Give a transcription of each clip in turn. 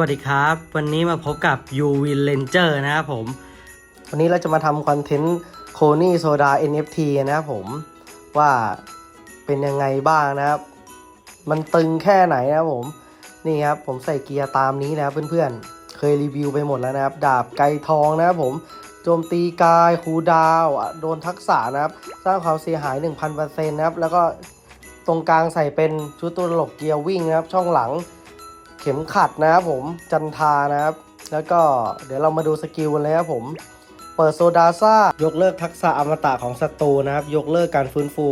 วัสดีครับ วันนี้มาพบกับ u w i n Ranger นะครับผม วันนี้เราจะมาทำคอนเทนต์โคนี่โซดา NFT นะครับผมว่าเป็นยังไงบ้างนะครับ มันตึงแค่ไหนนะครับผม นี่ครับผมใส่เกียร์ตามนี้นะครับเพื่อนๆ เคยรีวิวไปหมดแล้วนะครับ ดาบไกทองนะครับผม โจมตีกายคูดาว โดนทักษะนะครับ สร้างความเสียหาย 1,000%นะครับ แล้วก็ตรงกลางใส่เป็นชุดตัวตลกเกียร์วิ่งนะครับ ช่องหลัง เข็มขัดนะครับผมจันทานะครับ แล้วก็เดี๋ยวเรามาดูสกิลกันเลยครับผม เปิดโซดาซ่ายกเลิกทักษะอมตะของศัตรูนะครับ ยกเลิกการฟื้นฟู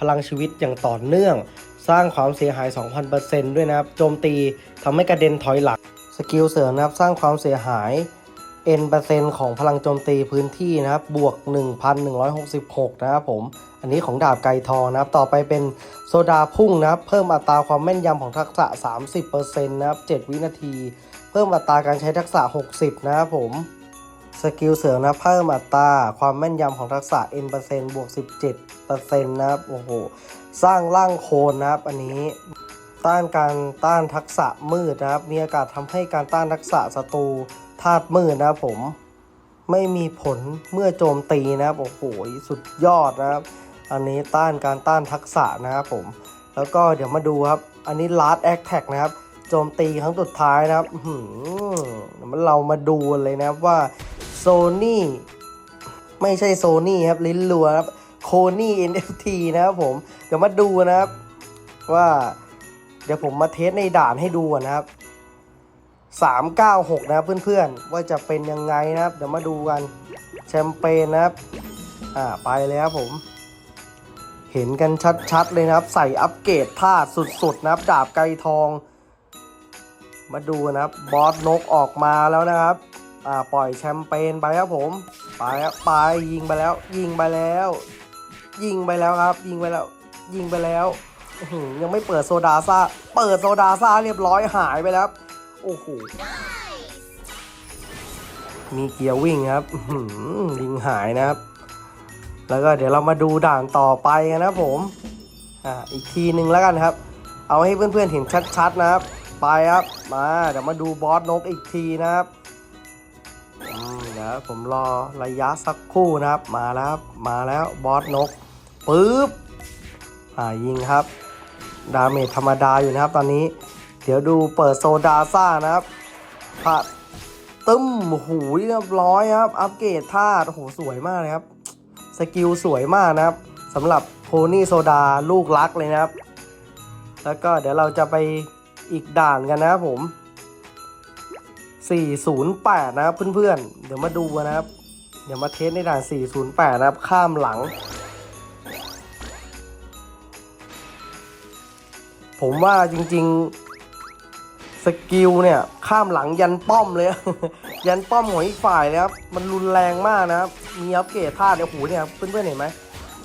พลังชีวิตอย่างต่อเนื่อง สร้างความเสียหาย 2,000%ด้วยนะครับ โจมตีทำให้กระเด็นถอยหลังสกิลเสริมนะครับสร้างความเสียหาย n เปอร์เซ็นต์ของพลังโจมตีพื้นที่นะครับบวก 1,166 นะครับผม อันนี้ของดาบไกทองนะครับ ต่อไปเป็นโซดาพุ่งนะครับ เพิ่มอัตราความแม่นยำของทักษะ 30%นะครับ 7 วินาที เพิ่มอัตราการใช้ทักษะ 60 นะครับผมสกิลเสริมนะเพิ่มอัตราความแม่นยำของทักษะ n เปอร์เซ็นต์บวก 17%นะครับโอ้โหสร้างร่างโคนนะครับ อันนี้ต้านการต้านทักษะมืดนะครับ มีอากาศทำให้การต้านทักษะศัตรูธาตุมืดนะครับผมไม่มีผลเมื่อโจมตีนะครับโอ้โหสุดยอดนะครับ อันนี้ต้านการต้านทักษะนะครับผม แล้วก็เดี๋ยวมาดูครับ อันนี้ last attack นะครับ โจมตีครั้งสุดท้ายนะครับอื้อหือเรามาดูเลยนะครับว่า Sony ไม่ใช่ Sony ครับ ลิ้นรัวครับโคนี่ NFT นะครับผม เดี๋ยวมาดูนะครับ ว่า เดี๋ยวผมมาเทสในด่านให้ดูนนะครับ396 นะครับเพื่อนๆ ว่าจะเป็นยังไงนะครับ เดี๋ยวมาดูกันแชมเปญนะครับ อ่าไปเลยครับผม เห็นกันชัดๆเลยนะครับ ใส่อัปเกรดท่าสุดๆนะครับดาบไกทอง มาดูนะครับบอสนกออกมาแล้วนะครับอ่าปล่อยแชมเปญไปครับผมไปไปยิงไปแล้ว ยิงไปแล้ว ยิงไปแล้วครับ ยิงไปแล้ว ยิงไปแล้วยังไม่เปิดโซดาซ่า เปิดโซดาซ่าเรียบร้อยหายไปแล้วครับโอ้โหมีเกียร์วิ่งครับอื้อหือลิงหายนะครับ แล้วก็เดี๋ยวเรามาดูด่านต่อไปกันนะผมอ่าอีกทีหนึ่งแล้วกันครับ เอาให้เพื่อนๆเห็นชัดๆนะครับ ไปครับมาเดี๋ยวมาดูบอสนกอีกทีนะครับอืมเดี๋ยวผมรอระยะสักครู่นะครับ มาแล้วมาแล้วบอสนกปึ๊บอ่ายิงครับ ดาเมจธรรมดาอยู่นะครับ ตอนนี้ เดี๋ยวดูเปิดโซดาซ่านะครับผัดตึ้มหูเรียบร้อยครับ อัปเกรดท่าโอ้โหสวยมากเลยครับ สกิลสวยมากนะครับสำหรับโพนี่โซดาลูกรักเลยนะครับ แล้วก็เดี๋ยวเราจะไปอีกด่านกันนะครับผม 408 นะครับเพื่อนๆ เดี๋ยวมาดูนะครับ เดี๋ยวมาเทสในด่าน 408 นะครับ ข้ามหลัง ผมว่าจริงๆ สกิลเนี่ย ข้ามหลังยันป้อมเลย ยันป้อมของอีกฝ่ายเลยครับ มันรุนแรงมากนะครับ มีอัปเกรดท่าเนี่ยโอ้โหเนี่ยเพื่อนๆเห็นไหม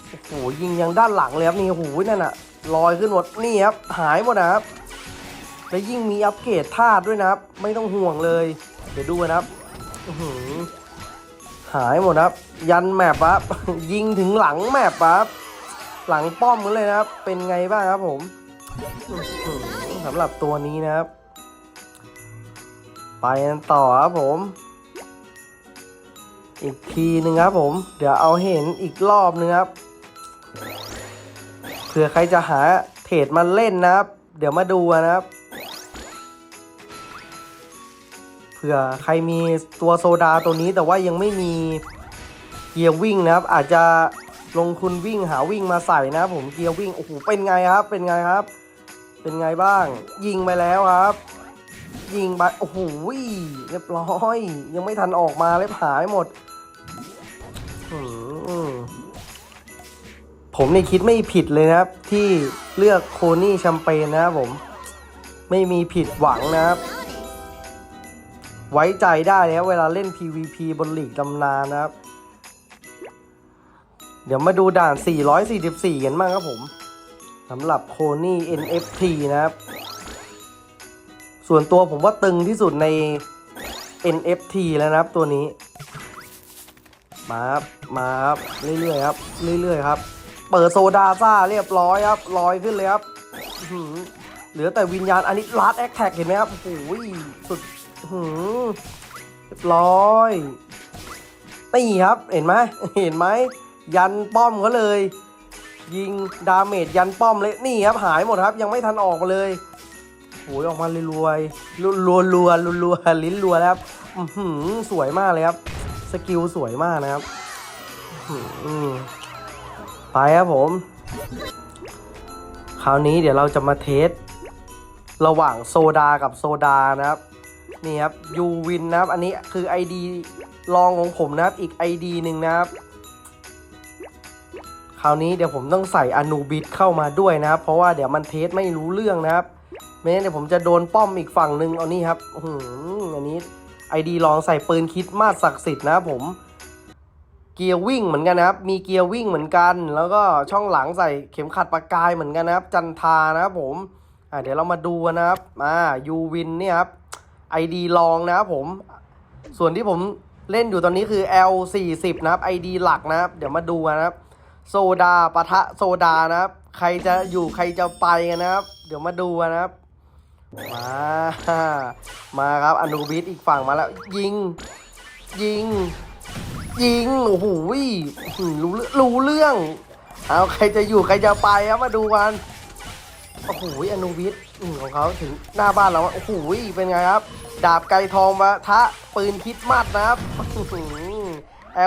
โอ้โหยิงยังด้านหลังเลยครับนี่โอ้โหนั่นอะลอยขึ้นหมดนี่ครับหายหมดนะครับและยิ่งมีอัปเกรดท่าด้วยนะครับ ไม่ต้องห่วงเลย เดี๋ยวดูนะครับหืหายหมดครับ ยันแมปครับยิงถึงหลังแมปครับหลังป้อมกันเลยนะครับ เป็นไงบ้างครับผมสำหรับตัวนี้นะครับ ไปกันต่อครับผม อีกทีหนึ่งครับผม เดี๋ยวเอาเห็นอีกรอบนึงครับเผื่อใครจะหาเทรดมาเล่นนะครับ เดี๋ยวมาดูนะครับเผื่อใครมีตัวโซดาตัวนี้แต่ว่ายังไม่มีเกียร์วิ่งนะครับ อาจจะลงทุนวิ่งหาวิ่งมาใส่นะครับผมเกียร์วิ่งโอ้โหเป็นไงครับ เป็นไงครับ เป็นไงบ้าง ยิงไปแล้วครับ ยิงไปโอ้โหเรียบร้อย ยังไม่ทันออกมาเลยหายหมด อืมผมนี่คิดไม่ผิดเลยนะครับ ที่เลือกโคนี่แชมเปญนะครับผม ไม่มีผิดหวังนะครับ ไว้ใจได้แล้วเวลาเล่น PVP บนหลีกตำนานนะครับ เดี๋ยวมาดูด่าน 444 กันบ้างครับผมสำหรับโคนี่ NFT นะครับ ส่วนตัวผมว่าตึงที่สุดใน NFT แล้วนะครับตัวนี้ มาครับมาครับเรื่อยๆครับเรื่อยๆครับ เปิดโซดาซ่าเรียบร้อยครับลอยขึ้นเลยครับเหลือแต่วิญญาณอันนี้ลัดแอคแท็กเห็นไหมครับโอ้โหสุดหือเรียบร้อยนี่ครับเห็นไหมเห็นไหมยันป้อมเขาเลย ยิงดาเมจยันป้อมเลยนี่ครับหายหมดครับ ยังไม่ทันออกมาเลยโอ้ยออกมาเลยรวยรัวรัวรัวรัวรัวลิ้นรัวแล้วครับสวยมากเลยครับ สกิลสวยมากนะครับไปครับผม คราวนี้เดี๋ยวเราจะมาเทส ระหว่างโซดากับโซดานะครับ นี่ครับยูวินนะครับ อันนี้คือ ID รองของผมนะครับ อีก ID หนึ่งนะครับ คราวนี้เดี๋ยวผมต้องใส่อนูบิทเข้ามาด้วยนะครับ เพราะว่าเดี๋ยวมันเทสไม่รู้เรื่องนะครับไม่งั้นเดี๋ยวผมจะโดนป้อมอีกฝั่งหนึ่งเอานี่ครับอื้อหืออัน นี้ ID ลองใส่ปืนคิดมาศักดิ์สิทธิ์นะครับผมเกียร์วิ่งเหมือนกันนะครับ มีเกียร์วิ่งเหมือนกัน แล้วก็ช่องหลังใส่เข็มขัดประกายเหมือนกันนะครับ จันทานะครับผมอ่าเดี๋ยวเรามาดูนะครับอ่ายูวินเนี่ยครับ ID ลองนะครับผม ส่วนที่ผมเล่นอยู่ตอนนี้คือ L 4 0 นะครับ ID หลักนะครับ เดี๋ยวมาดูนะครับ โซดาปะทะโซดานะครับ ใครจะอยู่ใครจะไปนะครับ เดี๋ยวมาดูนะครับ มา มาครับอนุบิทอีกฝั่งมาแล้ว ยิง ยิง ยิง โอ้โหรู้เรื่อรู้เรื่อง เอาใครจะอยู่ใครจะไปครับมาดูกันโอ้โหอนุวิทย์ของเขาถึงหน้าบ้านเราอะโอ้โหเป็นไงครับ ดาบไกทองปะทะปืนคิดมัดนะครับ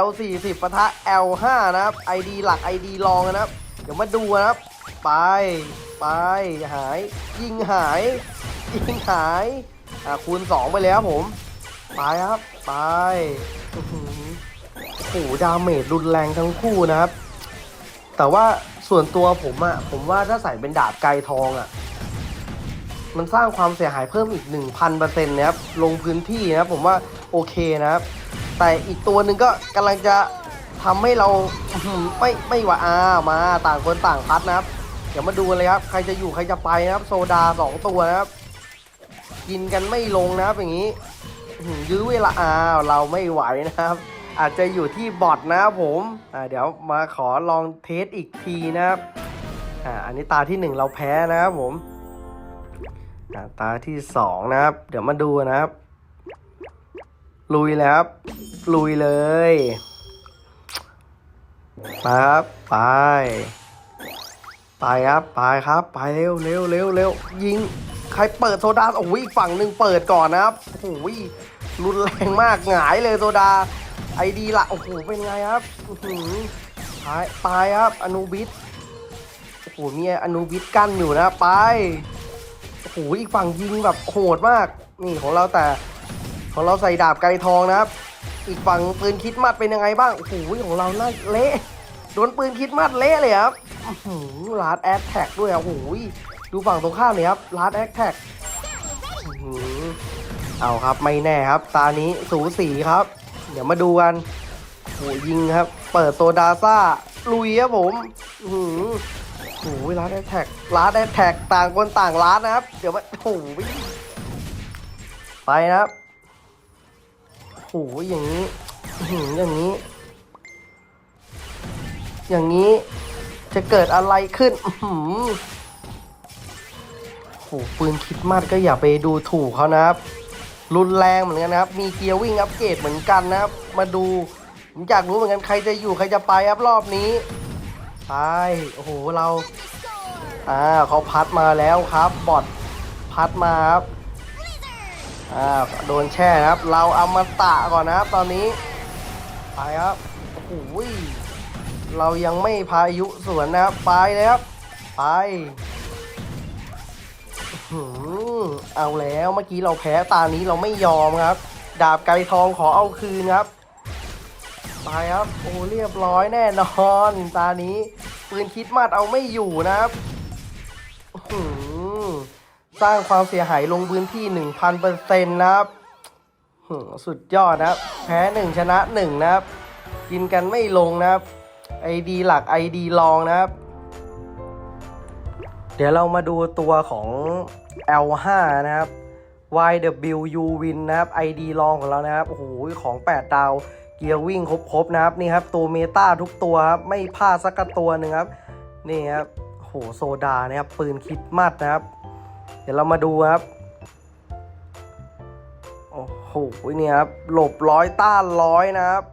L40 ปะทะ L5 นะครับ ID หลัก ID รองนะครับ เดี๋ยวมาดูนะครับ ไป ไป หาย ยิงหาย ยิงหาย อะคูณ2ไปแล้วผม ไปครับ ไปโอ้โหดาเมจรุนแรงทั้งคู่นะครับ แต่ว่าส่วนตัวผมอะผมว่าถ้าใส่เป็นดาบไกรทองอะมันสร้างความเสียหายเพิ่มอีก 1,000%นะครับ ลงพื้นที่นะครับผมว่าโอเคนะครับ แต่อีกตัวหนึ่งก็กำลังจะทำให้เราไม่ไม่ว่าอามาต่างคนต่างพัดนะครับ เดี๋ยวมาดูเลยครับ ใครจะอยู่ใครจะไปนะครับ โซดาสองตัวนะครับ กินกันไม่ลงนะครับอย่างนี้ยื้อเวลาอ้าวเราไม่ไหวนะครับ อาจจะอยู่ที่บอทนะครับผมเดี๋ยวมาขอลองเทสอีกทีนะครับอ่าอันนี้ตาที่หนึ่งเราแพ้นะครับผมาตาที่สองนะครับ เดี๋ยวมาดูนะครับ ลุยแล้วครับลุยเลยไปครับไปไปครับไปครับไปเร็วเร็วเร็วเร็วยิง ใครเปิดโซดาโอ้ยฝั่งหนึ่งเปิดก่อนนะครับโอ้โหรุนแรงมากหงายเลยโซดาไอดีละโอ้โหเป็นไงครับตายตายครับอนูบิสโอ้โหมีอนูบิสกั้นอยู่นะไปโอ้โหอีกฝั่งยิงแบบโหดมาก นี่ของเราแต่ของเราใส่ดาบไกรทองนะครับ อีกฝั่งปืนคิดมัดเป็นยังไงบ้างโอ้โหของเราน่าเละโดนปืนคิดมัดเละเลยครับอื้อหือลาดแอดแท็กด้วยโอ้โห ดูฝั่งตรงข้ามเลยครับลาดแอดแท็กอือเอาครับไม่แน่ครับ ตานี้สูสีครับ เดี๋ยวมาดูกันโหยิงครับ เปิดโซดาซ่าลุยครับผมอือหือโอ้ยลาดแอดแท็กลาดแอดแท็กต่างคนต่างลาดนะครับ เดี๋ยวมาโอ้ยไปนะครับโอ้ยอย่างนี้อือหือย่างนี้ อย่างนี้จะเกิดอะไรขึ้น อือ หือโหปืนคิดมากก็อย่าไปดูถูกเขานะครับ รุนแรงเหมือนกันนะครับ มีเกียร์วิ่งอัปเกรดเหมือนกันนะครับ มาดู ผมอยากรู้เหมือนกันใครจะอยู่ใครจะไปครับรอบนี้ไปโอ้โหเราอ่าเขาพัดมาแล้วครับบอทพัดมาครับอ่าโดนแช่นะครับ เราเอามาตะก่อนนะครับ ตอนนี้ไปครับโอ้โหเรายังไม่พายุสวนนะครับไปเลยครับไป เอาแล้วเมื่อกี้เราแพ้ตานี้เราไม่ยอมครับ ดาบไกทองขอเอาคืนครับไปครับโอ้เรียบร้อยแน่นอนตานี้ปืนคิดมาดเอาไม่อยู่นะครับหือสร้างความเสียหายลงพื้นที่ 1,000%นะครับสุดยอดนะครับ แพ้หนึ่งชนะหนึ่งนะครับ กินกันไม่ลงนะครับ ID หลัก ID รองนะครับ ดี๋ยวเรามาดูตัวของ L5 นะครับ YWU Win นะครับ ID รองของเรานะครับ โอ้โห ของ 8 ดาว เกียร์วิ่งครบๆนะครับ นี่ครับ ตัวเมตาทุกตัวครับ ไม่พลาดสักตัวหนึ่งครับ นี่ครับโอ้โหโซดานะครับ ปืนคิดมัดนะครับ เดี๋ยวเรามาดูครับ โอ้โหเนี่ยครับ หลบร้อยต้านร้อยนะครับ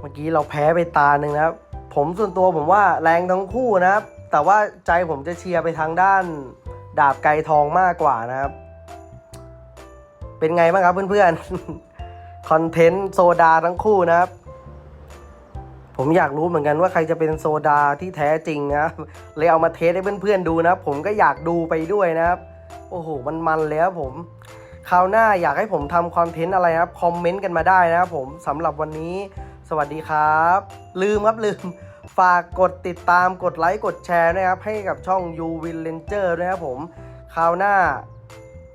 เมื่อกี้เราแพ้ไปตาหนึ่งนะครับ ผมส่วนตัวผมว่าแรงทั้งคู่นะครับ แต่ว่าใจผมจะเชียร์ไปทางด้าน ดาบไกทองมากกว่านะครับ เป็นไงบ้างครับเพื่อนๆ คอนเทนต์โซดาทั้งคู่นะครับ ผมอยากรู้เหมือนกันว่าใครจะเป็นโซดาที่แท้จริงนะครับเลยเอามาเทสให้เพื่อนๆดูนะครับ ผมก็อยากดูไปด้วยนะครับ โอ้โห มันมันเลยครับผม คราวหน้าอยากให้ผมทำคอนเทนต์อะไรนะครับ คอมเมนต์กันมาได้นะครับผมสำหรับวันนี้ สวัสดีครับ ลืมครับลืมฝากกดติดตามกดไลค์กดแชร์นะครับ ให้กับช่อง u w i n Ranger ด้วยนะครับผมคราวหน้า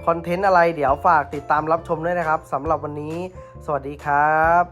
คอนเทนต์อะไรเดี๋ยวฝากติดตามรับชมด้วยนะครับสำหรับวันนี้ สวัสดีครับ